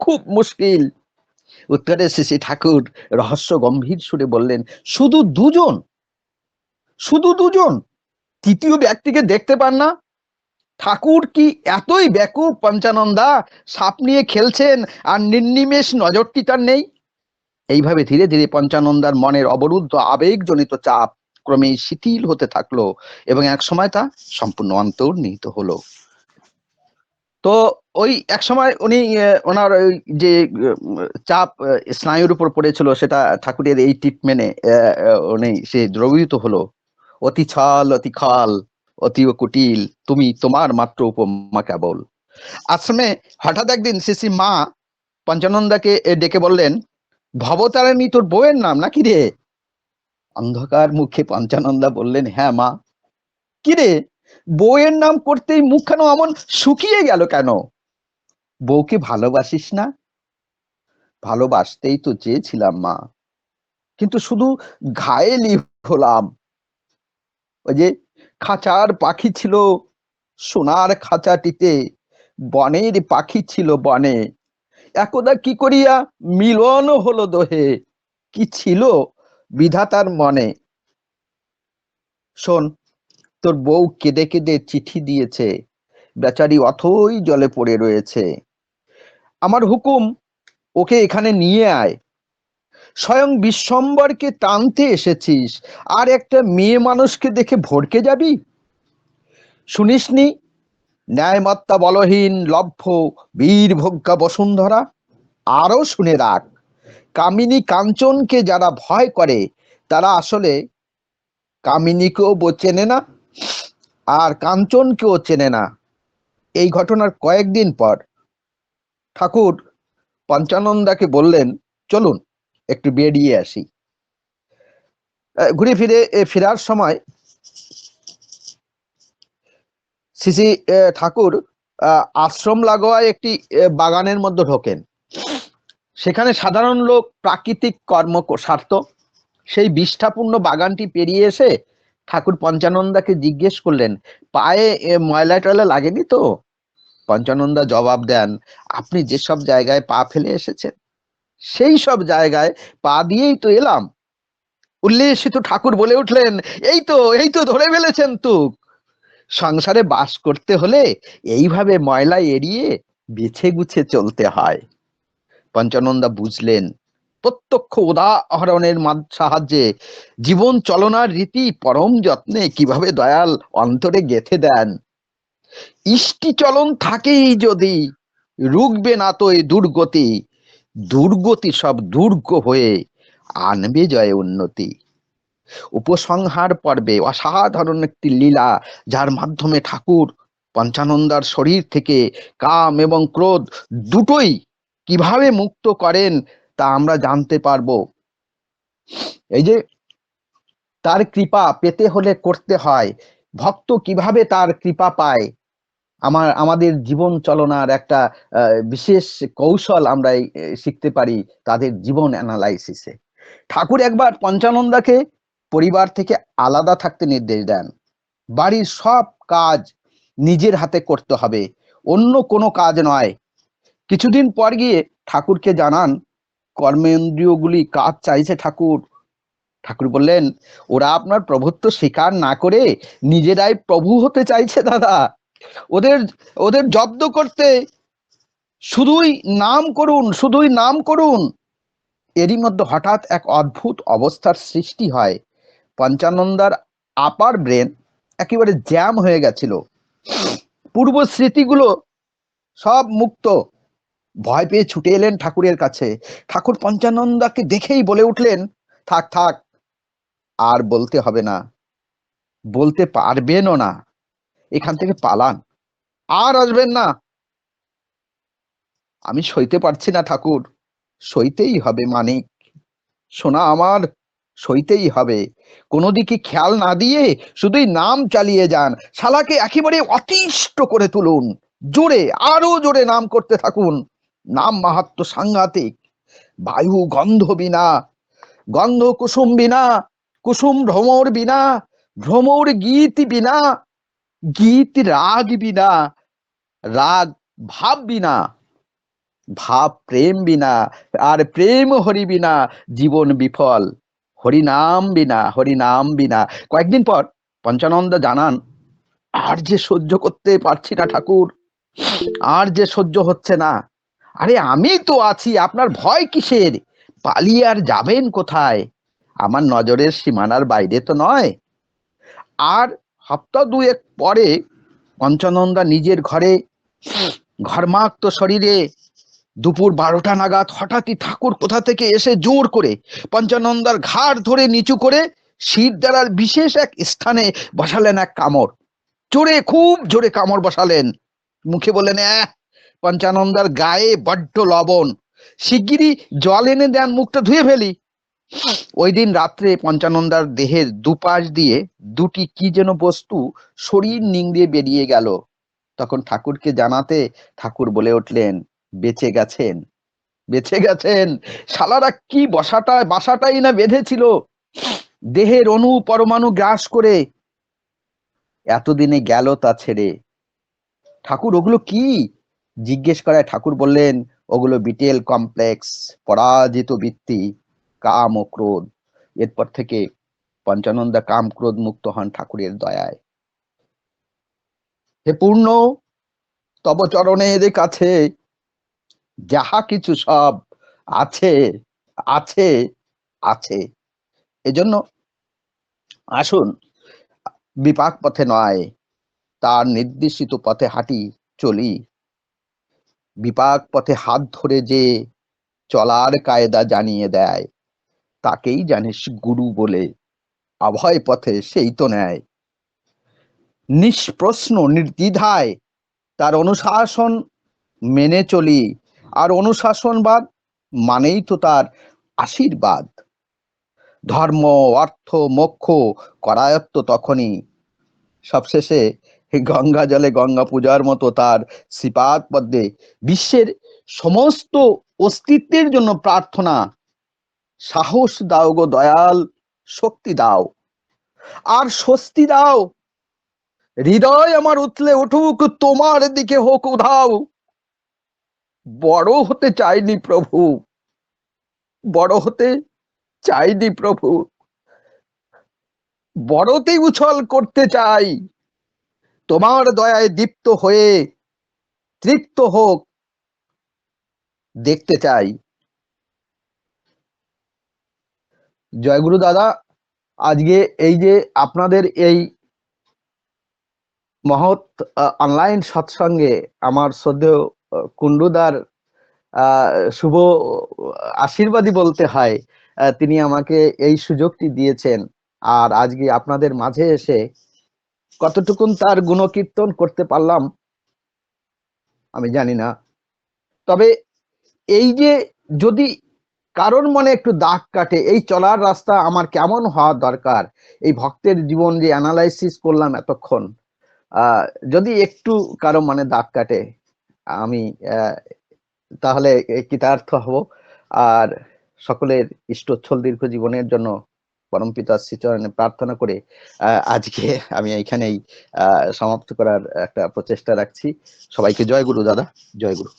খুব মুশকিল। উত্তরে শ্রী ঠাকুর রহস্য গম্ভীর সুরে বললেন, শুধু দুজন শুধু দুজন, তৃতীয় ব্যক্তিকে দেখতে পান না? ঠাকুর কি এতই ব্যাকুপ পঞ্চানন্দা? সাপ নিয়ে খেলছেন আর নির্নিমেষ নজরটি তার নেই? এইভাবে ধীরে ধীরে পঞ্চানন্দার মনের অবরুদ্ধ, আবেগজনিত চাপ ক্রমেই শিথিল হতে থাকল এবং এক সময় তা সম্পূর্ণ অন্তর্নিহিত হলো। তো ওই এক সময় উনি ওনার ওই যে চাপ স্নায়ুর উপর পড়েছিল, সেটা ঠাকুরের এই ট্রিটমেন্টে উনি, সে দ্রবীভূত হলো। অতি ছাল, অতি খাল, অতি কুটিল, তুমি তোমার মাত্র উপমা কেবল। আশ্রমে হঠাৎ একদিন শ্রী মা পঞ্চানন্দাকে ডেকে বললেন, ভবতারিণী, তোর বউয়ের নাম নাকি রে? অন্ধকার মুখে পঞ্চানন্দা বললেন হ্যাঁ মা। কি রে? বউয়ের নাম করতেই মুখখানা অমন শুকিয়ে গেল কেন? বউকে ভালোবাসিস না? ভালোবাসতেই তো চেয়েছিলাম মা। কিন্তু শুধু ঘায়েলি হলাম। ওই যে খাঁচার পাখি ছিল সোনার খাঁচাটিতে, বনের পাখি ছিল বনে। একদা কি করিয়া মিলন হলো দোহে, কি ছিল বিধাতার মনে। শোন তোর বউ কেঁদে কেঁদে চিঠি দিয়েছে। বেচারি অথই জলে পড়ে রয়েছে। আমার হুকুম, ওকে এখানে নিয়ে আয়। স্বয়ং বিশ্বম্বরকে টানতে এসেছিস। আর একটা মেয়ে মানুষকে দেখে ভড়কে যাবি? শুনিসনি? ন্যায়মত্তা বলহীন, লভ্য বীর বসুন্ধরা আরও শুনে রাখ। কামিনী কাঞ্চনকে যারা ভয় করে, তারা আসলে কামিনীকেও চেনে না। আর কাঞ্চনকেও চেনে না। এই ঘটনার কয়েকদিন পর ঠাকুর পঞ্চানন্দাকে বললেন, চলুন, একটু বেরিয়ে আসি। ঘুরে ফিরে ফেরার সময় শ্রী ঠাকুর আশ্রম লাগোয়া একটি বাগানের মধ্যে ঢোকেন। সেখানে সাধারণ লোক প্রাকৃতিক কর্ম সারত সেই বিষ্ঠাপূর্ণ বাগানটি পেরিয়ে এসে ঠাকুর পঞ্চানন্দাকে জিজ্ঞেস করলেন, পায়ে ময়লা টয়লা লাগেনি তো? পঞ্চানন্দা জবাব দেন, আপনি যেসব জায়গায় পা ফেলে এসেছেন, সেই সব জায়গায় পা দিয়েই তো এলাম। উল্লেসিত ঠাকুর বলে উঠলেন, এই তো এই তো ধরে ফেলেছেন তুক। সংসারে বাস করতে হলে এইভাবে ময়লা এড়িয়ে বেছে গুছে চলতে হয়। পঞ্চানন্দা বুঝলেন প্রত্যক্ষ উদাহরণের সাহায্যে জীবন চলনার রীতি পরম যত্নে কীভাবে দয়াল অন্তরে গেথে দেন? ইষ্টি চলন থাকেই যদি রুখবে না তো এই দুর্গতি দুর্গতি সব দুর্গ হয়ে আনবে জয় উন্নতি। উপসংহার পর্বে অসাধারণ একটি লীলা, যার মাধ্যমে ঠাকুর পঞ্চানন্দার শরীর থেকে কাম এবং ক্রোধ দুটোই কীভাবে মুক্ত করেন তা আমরা জানতে পারব। এই যে, তার কৃপা পেতে হলে করতে হয়। ভক্ত কীভাবে তার কৃপা পায়? আমার, আমাদের জীবন চলনার একটা বিশেষ কৌশল আমরা শিখতে পারি তাদের জীবন অ্যানালাইসিসে ঠাকুর একবার পঞ্চানন্দাকে পরিবার থেকে আলাদা থাকতে নির্দেশ দেন। বাড়ির সব কাজ নিজের হাতে করতে হবে। অন্য কোনো কাজ নয়। কিছুদিন পর গিয়ে ঠাকুরকে জানান কর্মেন্দ্রিয়গুলি কাজ চাইছে ঠাকুর। ঠাকুর বললেন, ওরা আপনার প্রভুত্ব স্বীকার না করে নিজেরাই প্রভু হতে চাইছে দাদা। ওদের ওদের জব্দ করতে শুধুই নাম করুন, শুধুই নাম করুন। এরই মধ্যে হঠাৎ এক অদ্ভুত অবস্থার সৃষ্টি হয়। পঞ্চানন্দার আপার ব্রেন একেবারে জ্যাম হয়ে গেছিল। পূর্ব স্মৃতিগুলো সব মুক্ত। ভয় পেয়ে ছুটে এলেন ঠাকুরের কাছে। ঠাকুর পঞ্চানন্দাকে দেখেই বলে উঠলেন থাক থাক আর বলতে হবে না। বলতে পারবেনও না। এখান থেকে পালান। আর আসবেন না। আমি সইতে পারছি না ঠাকুর। সইতেই হবে মানিক। শোনা আমার সইতেই হবে। কোনো দিকে খেয়াল না দিয়ে শুধুই নাম চালিয়ে যান। শালাকে একেবারে অতিষ্ঠ করে তুলুন। জোরে আরও জোরে নাম করতে থাকুন। নাম মাহাত্ম সাংঘাতিক। বায়ু গন্ধ বিনা, গন্ধ কুসুম বিনা, কুসুম ভ্রমর বিনা, ভ্রমর গীত বিনা, গীত রাগ বিনা, রাগ ভাব বিনা, ভাব প্রেম বিনা, আর প্রেম হরি বিনা, জীবন বিফল, হরিনাম বিনা হরিনাম বিনা। কয়েকদিন পর পঞ্চানন্দ জানান, আর যে সহ্য করতে পারছি না ঠাকুর, আর যে সহ্য হচ্ছে না। আরে আমি তো আছি আপনার ভয় কিসের? পালিয়ে আর যাবেন কোথায়? আমার নজরের সীমানার বাইরে তো নয়। আর সপ্তাহ দুয়েক পরে পঞ্চানন্দা নিজের ঘরে ঘর্মাক্ত শরীরে দুপুর বারোটা নাগাদ হঠাৎই ঠাকুর কোথা থেকে এসে জোর করে পঞ্চানন্দার ঘাড় ধরে নিচু করে শির দ্বারার বিশেষ এক স্থানে বসালেন এক কামড়। জোরে খুব জোরে কামড় বসালেন। মুখে বললেন "আহ, পঞ্চানন্দার গায়ে বড্ড লবণ। শিগগিরই জল এনে দেন, মুখটা ধুয়ে ফেলি। ওই দিন রাত্রে পঞ্চানন্দার দেহের দুপাশ দিয়ে দুটি কি যেন বস্তু শরীর নিংড়ে বেরিয়ে গেল। তখন ঠাকুরকে জানাতে ঠাকুর বলে উঠলেন, বেঁচে গেছেন বেঁচে গেছেন। শালারা কি বসাটা বাসাটাই না বেঁধেছিল। দেহের অণু পরমাণু গ্রাস করে এতদিনে গেল তা ছেড়ে। ঠাকুর, ওগুলো কি? জিজ্ঞেস করায় ঠাকুর বললেন, ওগুলো বিটেল কমপ্লেক্স, পরাজিত বৃত্তি কাম ও ক্রোধ। এরপর থেকে পঞ্চানন্দা কাম ক্রোধ মুক্ত হন ঠাকুরের দয়ায়। হে পূর্ণ, তব চরণের কাছে যাহা কিছু সব আছে আছে আছে। এজন্য আসুন, বিপাক পথে নয়, তার নির্দেশিত পথে হাঁটি, চলি। বিপাক পথে হাত ধরে যে চলার কায়দা জানিয়ে দেয়, তাকেই জানিস গুরু বলে। অভয় পথে সেই তো নেয়। নিষ্প্রশ্ন নির্দ্বিধায়, তার অনুশাসন মেনে চলি। আর অনুশাসনবাদ মানেই তো তার আশীর্বাদ। ধর্ম, অর্থ, মোক্ষ, করায়ত্ত তখনই। সবশেষে গঙ্গা জলে গঙ্গা পূজার মতো তার শ্রীপাদ পদ্মে বিশ্বের সমস্ত অস্তিত্বের জন্য প্রার্থনা। সাহস দাও গো দয়াল, শক্তি দাও। আর স্বস্তি দাও। হৃদয় আমার উতলে উঠুক, তোমার দিকে হোক উধাও। বড় হতে চাইনি প্রভু, বড় হতে চাইনি প্রভু। বড়তে উছল করতে চাই। তোমার দয়ায় দীপ্ত হয়ে তৃপ্ত হোক দেখতে চাই। জয়গুরু দাদা আজকে এই যে আপনাদের এই মহৎ অনলাইন সৎসঙ্গে আমার শ্রদ্ধেয় আহ, শুভ আশীর্বাদই বলতে হয় তিনি আমাকে এই সুযোগটি দিয়েছেন। আর আজকে আপনাদের মাঝে এসে কতটুকুন তার গুণকীর্তন করতে পারলাম, আমি জানি না। তবে এই যে যদি কারোর মনে একটু দাগ কাটে, এই চলার রাস্তা আমার কেমন হওয়া দরকার? এই ভক্তের জীবন যে অ্যানালাইসিস করলাম এতক্ষণ যদি একটু কারও মানে দাগ কাটে, আমি তাহলে কৃতার্থ হব। আর সকলের ইষ্টচ্ছল দীর্ঘ জীবনের জন্য পরম পিতা শ্রীচরণে প্রার্থনা করে আজকে আমি এখানেই সমাপ্ত করার একটা প্রচেষ্টা রাখছি। সবাইকে জয় গুরু দাদা, জয় গুরু।